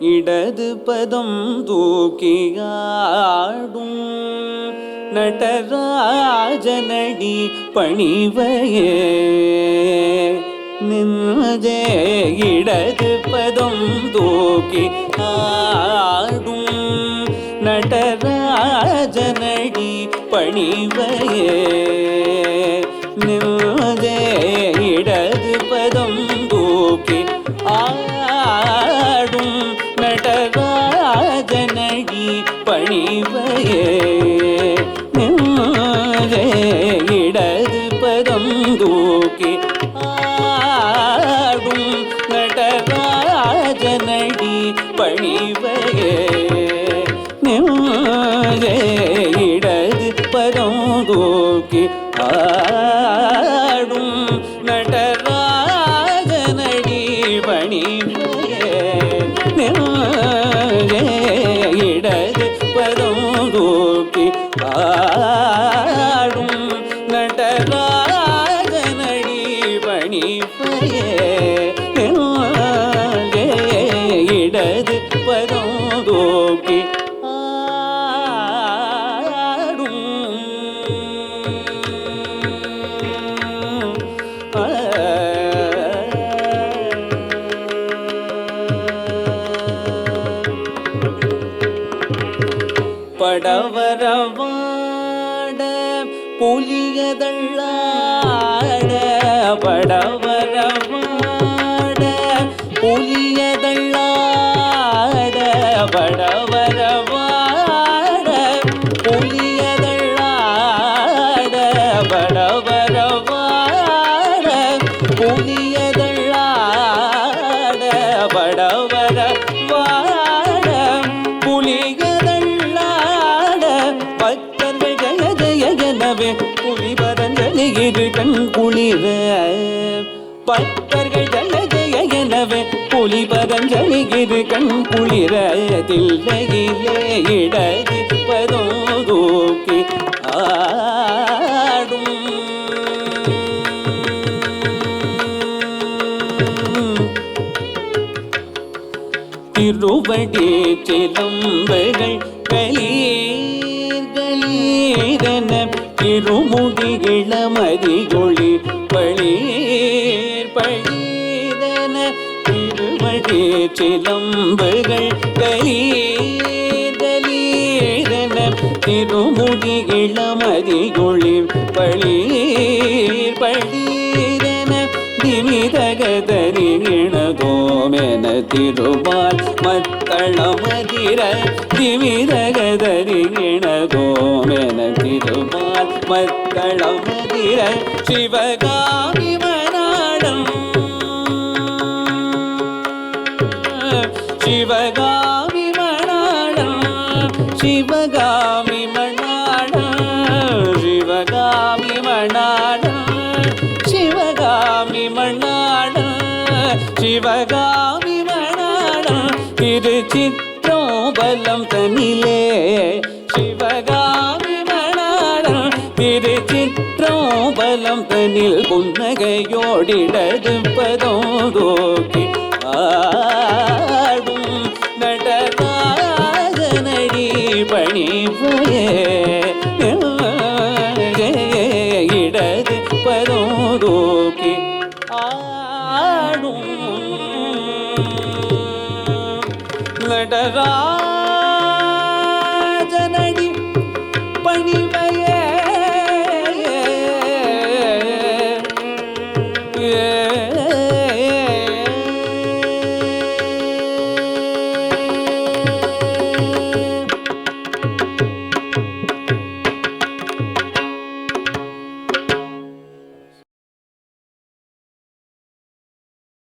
இடது பதம் தூக்கியாடும் நடராஜனடி பணிவையே நின்றே இடது பதம் தூக்கி ஆடும் நடராஜனடி பணிவையே நின்றே இடது பதம் தூக்கி ஆடும் படவாஜனகி பணிவையே இடது பதம் தூக்கி ஆடும் நடராஜனடி பணிவயே இடது பதம் தூக்கி படவரவாட புலியதள்ளாட படவரவாட புலியதள்ளாட படவரவாட இரு கண் குளிர பக்தர்கள் ஜய எனவே புலி பரஞ்சலி இரு கண் குளிர தில்லையிலே இடது பதோகி ஆடும். திருவடி சிலம்புகள் கலியே திருமுதி இளமதி ஒளி பளீர் பளீரென திருமதி சிலம்புகள் கலீர் கலீரென இளமதி ஒளி பளீர் திருமால் மத்தளமதிர திமிதகதரிணதோமென திருமால் மத்தளமதிர சிவகாமி மனாடம் சிவகாமி மனாடம் சிவகாமி மனாடம் சிவகாமி மனாடம் சிவகாமி மணாடம் சிவகாமி மணாடம் திருச்சிற்றோபலம் தனிலே சிவகாமி மணாடம் திருச்சிற்றோபலம் தனில் புன்னகையோடிடது பதோகி ஆடும் நடராஜனடி பணிவையே இடது பதோகி நடராஜனடி பணிவையே ஏ